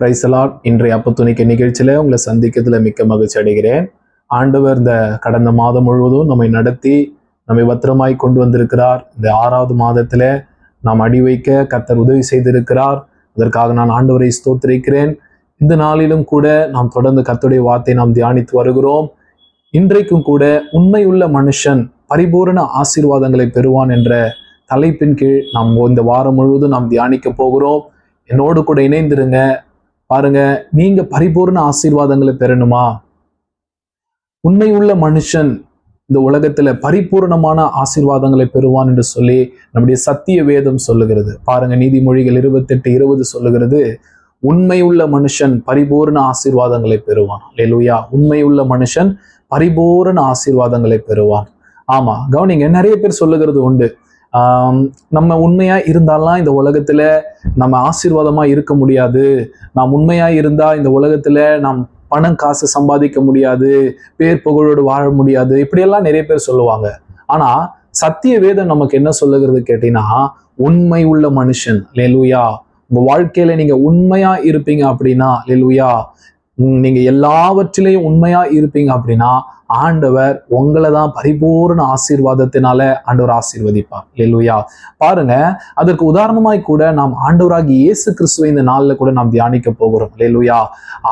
பிரைசலாட் இன்றைய அப்பத்துணிக்க நிகழ்ச்சியில உங்களை சந்திக்கிறதுல மிக்க மகிழ்ச்சி அடைகிறேன். ஆண்டவர் இந்த கடந்த மாதம் முழுவதும் நம்மை நடத்தி நம்மை பத்திரமாய் கொண்டு வந்திருக்கிறார். இந்த ஆறாவது மாதத்தில் நாம் அடி வைக்க கர்த்தர் உதவி செய்திருக்கிறார். அதற்காக நான் ஆண்டவரை ஸ்தோத்திரிக்கிறேன். இந்த நாளிலும் கூட நாம் தொடர்ந்து கத்துடைய வார்த்தை நாம் தியானித்து வருகிறோம். இன்றைக்கும் கூட உண்மையுள்ள மனுஷன் பரிபூரண ஆசீர்வாதங்களை பெறுவான் என்ற தலைப்பின் கீழ் நாம் இந்த வாரம் முழுவதும் நாம் தியானிக்க போகிறோம். என்னோடு கூட இணைந்திருங்க. பாருங்க நீங்க பரிபூர்ண ஆசீர்வாதங்களை பெறணுமா? உண்மையுள்ள மனுஷன் இந்த உலகத்துல பரிபூர்ணமான ஆசீர்வாதங்களை பெறுவான் என்று சொல்லி நம்முடைய சத்திய வேதம் சொல்லுகிறது. பாருங்க நீதிமொழிகள் இருபத்தெட்டு இருபது சொல்லுகிறது உண்மையுள்ள மனுஷன் பரிபூர்ண ஆசீர்வாதங்களை பெறுவான். லெலுயா உண்மையுள்ள மனுஷன் பரிபூரண ஆசீர்வாதங்களை பெறுவான். ஆமா கவனிங்க நிறைய பேர் சொல்லுகிறது உண்டு. நம்ம உண்மையா இருந்தாலாம் இந்த உலகத்துல நம்ம ஆசீர்வாதமா இருக்க முடியாது. நாம் உண்மையா இருந்தா இந்த உலகத்துல நாம் பணம் காசு சம்பாதிக்க முடியாது. பேர் புகழோடு வாழ முடியாது. இப்படியெல்லாம் நிறைய பேர் சொல்லுவாங்க. ஆனா சத்திய வேதம் நமக்கு என்ன சொல்லுகிறது கேட்டீங்கன்னா உண்மை உள்ள மனுஷன். லெலுயா உங்க வாழ்க்கையில நீங்க உண்மையா இருப்பீங்க அப்படின்னா லெலுயா நீங்க எல்லாவற்றிலையும் உண்மையா இருப்பீங்க அப்படின்னா ஆண்டவர் உங்களை தான் பரிபூர்ண ஆசீர்வாதத்தினால ஆண்டவர் ஆசீர்வதிப்பார். இல்லையா பாருங்க அதற்கு உதாரணமாய் கூட நாம் ஆண்டவராகி இயேசு கிறிஸ்துவை இந்த நாளில் கூட நாம் தியானிக்க போகிறோம். இல்லையா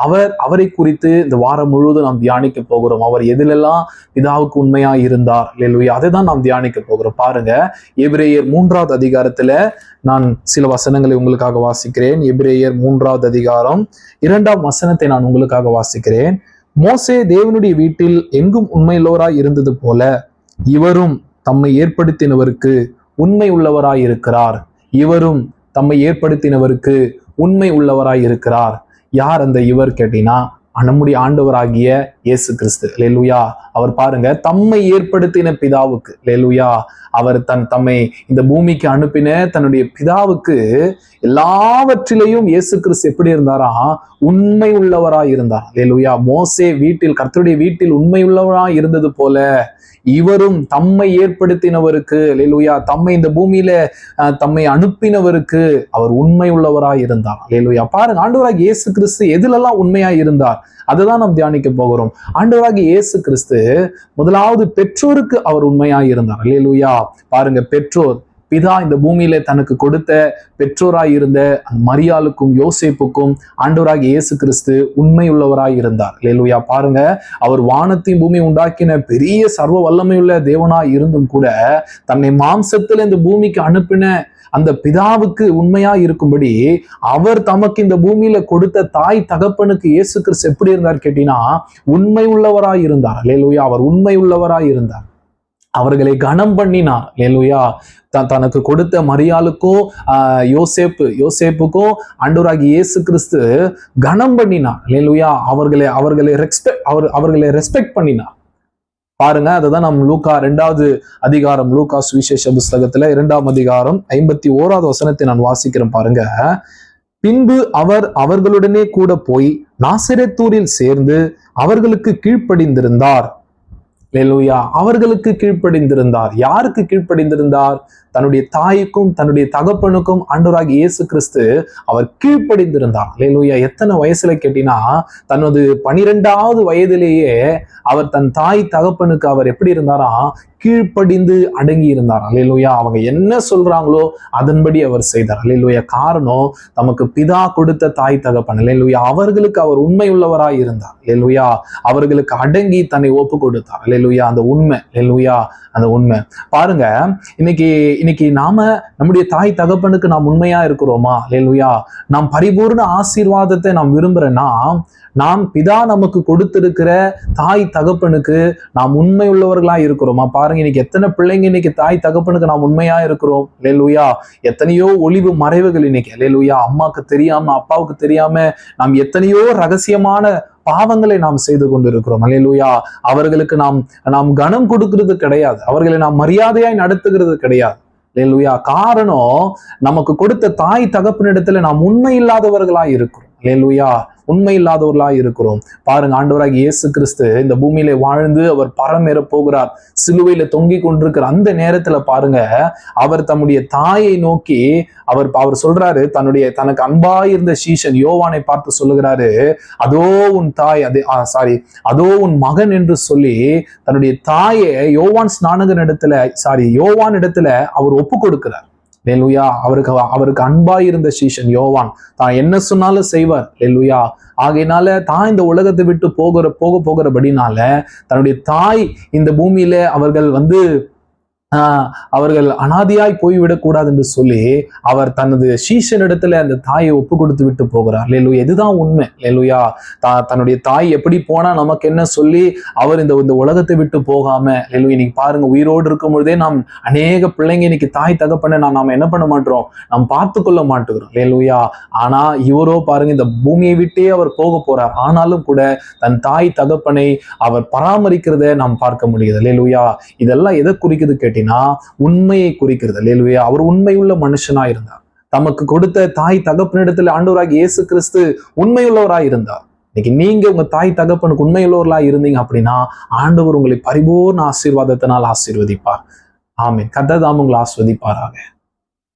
அவர் அவரை குறித்து இந்த வாரம் முழுவதும் நாம் தியானிக்க போகிறோம். அவர் எதிலெல்லாம் பிதாவுக்கு உண்மையா இருந்தார். இல்லையா அதை தான் நாம் தியானிக்க போகிறோம். பாருங்க எபிரேயர் மூன்றாவது அதிகாரத்துல நான் சில வசனங்களை உங்களுக்காக வாசிக்கிறேன். எபிரேயர் மூன்றாவது அதிகாரம் இரண்டாம் வசனத்தை நான் உங்களுக்காக வாசிக்கிறேன். மோசே தேவனுடைய வீட்டில் எங்கும் உண்மையுள்ளவராய் இருந்தது போல இவரும் தம்மை ஏற்படுத்தினவருக்கு உண்மை உள்ளவராய் இருக்கிறார். இவரும் தம்மை ஏற்படுத்தினவருக்கு உண்மை உள்ளவராய் இருக்கிறார். யார் அந்த இவர் கேட்டீங்கன்னா நம்முடைய ஆண்டவராகிய இயேசு கிறிஸ்து. லேலுயா அவர் பாருங்க தம்மை ஏற்படுத்தின பிதாவுக்கு. லேலுயா அவர் தன் தம்மை இந்த பூமிக்கு அனுப்பின தன்னுடைய பிதாவுக்கு எல்லாவற்றிலையும் இயேசு கிறிஸ்து எப்படி இருந்தாரா? உண்மை உள்ளவராய் இருந்தார். லேலுயா மோசே வீட்டில் கர்த்தருடைய வீட்டில் உண்மை உள்ளவராய் இருந்தது போல இவரும் தம்மை ஏற்படுத்தினவருக்கு லேலுயா தம்மை இந்த பூமியில தம்மை அனுப்பினவருக்கு அவர் உண்மை உள்ளவராய் இருந்தார். லேலுயா பாருங்க ஆண்டவராக இயேசு கிறிஸ்து எதிலெல்லாம் உண்மையாய் இருந்தார்? அதுதான் நாம் தியானிக்க போகிறோம். ஆண்டவராக இயேசு கிறிஸ்து முதலாவது பெற்றோருக்கு அவர் உண்மையாக இருந்தார். அல்லேலூயா. பாருங்க பெற்றோர். பிதா இந்த பூமியில தனக்கு கொடுத்த பெற்றோராய் இருந்த அந்த மரியாளுக்கும் யோசேப்புக்கும் ஆண்டவராக இயேசு கிறிஸ்து உண்மை உள்ளவராய் இருந்தார். லேலுயா பாருங்க அவர் வானத்தையும் பூமி உண்டாக்கின பெரிய சர்வ வல்லமையுள்ள தேவனாய் இருந்தும் கூட தன்னை மாம்சத்துல இந்த பூமிக்கு அனுப்பின அந்த பிதாவுக்கு உண்மையா இருக்கும்படி அவர் தமக்கு இந்த பூமியில கொடுத்த தாய் தகப்பனுக்கு இயேசு கிறிஸ்து எப்படி இருந்தார் கேட்டீங்கன்னா உண்மை உள்ளவராய் இருந்தார். லேலுயா அவர் உண்மை உள்ளவராய் இருந்தார். அவர்களை கனம் பண்ணினார் லேலுயா த தனக்கு கொடுத்த மரியாளுக்கும் ஆஹ், யோசேப்பு யோசேப்புக்கும் அண்டூராகி இயேசு கிறிஸ்து கனம் பண்ணினார் லேலுயா அவர்களை அவர்களை ரெஸ்பெக்ட் அவர் அவர்களை ரெஸ்பெக்ட் பண்ணினார் பாருங்க அதுதான் நம் லூக்கா ரெண்டாவது அதிகாரம் லூகா சுவிசேஷ புஸ்தகத்துல இரண்டாம் அதிகாரம் ஐம்பத்தி ஓராவது வசனத்தை நான் வாசிக்கிறேன் பாருங்க. பின்பு அவர் அவர்களுடனே கூட போய் நாசிரத்தூரில் சேர்ந்து அவர்களுக்கு கீழ்ப்படிந்திருந்தார். லேலூயா அவர்களுக்கு கீழ்ப்படிந்திருந்தார். யாருக்கு கீழ்ப்படிந்திருந்தார்? தன்னுடைய தாய்க்கும் தன்னுடைய தகப்பனுக்கும் ஆண்டவராகிய இயேசு கிறிஸ்து அவர் கீழ்ப்படிந்திருந்தார். லேலூயா எத்தனை வயசுல கேட்டீங்கன்னா தனது பனிரெண்டாவது வயதிலேயே அவர் தன் தாய் தகப்பனுக்கு அவர் எப்படி இருந்தாரா? கீழ்ப்படிந்து அடங்கி இருந்தார் அலையிலோயா அவங்க என்ன சொல்றாங்களோ அதன்படி அவர் செய்தார். அலையிலோயா காரணம் நமக்கு பிதா கொடுத்த தாய் தகப்பன். அலையிலோயா அவர்களுக்கு அவர் உண்மை உள்ளவராய் இருந்தார். அலையிலோயா அவர்களுக்கு அடங்கி தன்னை ஒப்பு கொடுத்தார். அலையிலோயா அந்த உண்மை. அலையிலோயா அந்த உண்மை. பாருங்க இன்னைக்கு இன்னைக்கு நாம நம்முடைய தாய் தகப்பனுக்கு நாம் உண்மையா இருக்கிறோமா? அலையிலோயா நாம் பரிபூர்ண ஆசீர்வாதத்தை நாம் விரும்புறேன்னா நாம் பிதா நமக்கு கொடுத்திருக்கிற தாய் தகப்பனுக்கு நாம் உண்மை உள்ளவர்களா இருக்கிறோமா? பாருங்க இன்னைக்கு எத்தனை பிள்ளைங்க இன்னைக்கு தாய் தகப்பனுக்கு நாம் உண்மையா இருக்கிறோம். லேலுயா எத்தனையோ ஒளிவு மறைவுகள் இன்னைக்கு. லேலுயா அம்மாவுக்கு தெரியாம அப்பாவுக்கு தெரியாம நாம் எத்தனையோ ரகசியமான பாவங்களை நாம் செய்து கொண்டிருக்கிறோம். அல்லேலூயா அவர்களுக்கு நாம் நாம் கனம் கொடுக்கிறது கிடையாது. அவர்களை நாம் மரியாதையாய் நடத்துகிறது கிடையாது. லேலுயா காரணம் நமக்கு கொடுத்த தாய் தகப்பனிடத்துல நாம் உண்மை இல்லாதவர்களா இருக்கிறோம். லேலுயா உண்மை இல்லாதவர்களா இருக்கிறோம். பாருங்க ஆண்டவராக இயேசு கிறிஸ்து இந்த பூமியில வாழ்ந்து அவர் பரமேற போகிறார். சிலுவையில தொங்கி கொண்டிருக்கிற அந்த நேரத்துல பாருங்க அவர் தம்முடைய தாயை நோக்கி அவர் அவர் சொல்றாரு தன்னுடைய தனக்கு அன்பாயிருந்த சீசன் யோவானை பார்த்து சொல்லுகிறாரு அதோ உன் தாய் அதே சாரி அதோ உன் மகன் என்று சொல்லி தன்னுடைய தாயை யோவான் ஸ்நானகன் இடத்துல சாரி யோவான் இடத்துல அவர் ஒப்பு கொடுக்கிறார். லெலுயா அவருக்கு அவருக்கு அன்பாயிருந்த சீஷன் யோவான். தான் என்ன சொன்னாலும் செய்வார்? லெலுயா ஆகையினால தான் இந்த உலகத்தை விட்டு போகிற போக போகிறபடினால தன்னுடைய தாய் இந்த பூமியில அவர்கள் வந்து அவர்கள் அனாதியாய் போய்விடக்கூடாது என்று சொல்லி அவர் தனது சீஷனிடத்துல அந்த தாயை ஒப்பு கொடுத்து விட்டு போகிறார். லேலு இதுதான் உண்மை. லேலுயா தா தன்னுடைய தாய் எப்படி போனா நமக்கு என்ன சொல்லி அவர் இந்த இந்த உலகத்தை விட்டு போகாம லேலு இன்னைக்கு பாருங்க உயிரோடு இருக்கும் பொழுதே நாம் அநேக பிள்ளைங்க இன்னைக்கு தாய் தகப்பன நான் நாம் என்ன பண்ண மாட்டோம்? நாம் பார்த்து கொள்ள மாட்டுகிறோம். லேலுயா ஆனா இவரோ பாருங்க இந்த பூமியை விட்டே அவர் போக போறார். ஆனாலும் கூட தன் தாய் தகப்பனை அவர் பராமரிக்கிறத நாம் பார்க்க முடியுது லேலுயா இதெல்லாம் எதை குறிக்குது அப்படின்னா உண்மையை குறிக்கிறது. இல்லையா அவர் உண்மையுள்ள மனுஷனா இருந்தார். தமக்கு கொடுத்த தாய் தகப்பனிடத்துல ஆண்டவராக இயேசு கிறிஸ்து உண்மையுள்ளவரா இருந்தார். இன்னைக்கு நீங்க உங்க தாய் தகப்பனுக்கு உண்மையுள்ளவர்களா இருந்தீங்க அப்படின்னா ஆண்டவர் உங்களை பரிபூர்ண ஆசீர்வாதத்தினால் ஆசீர்வதிப்பார். ஆமீன். கத்ததாம் உங்களை ஆஸ்வதிப்பாராக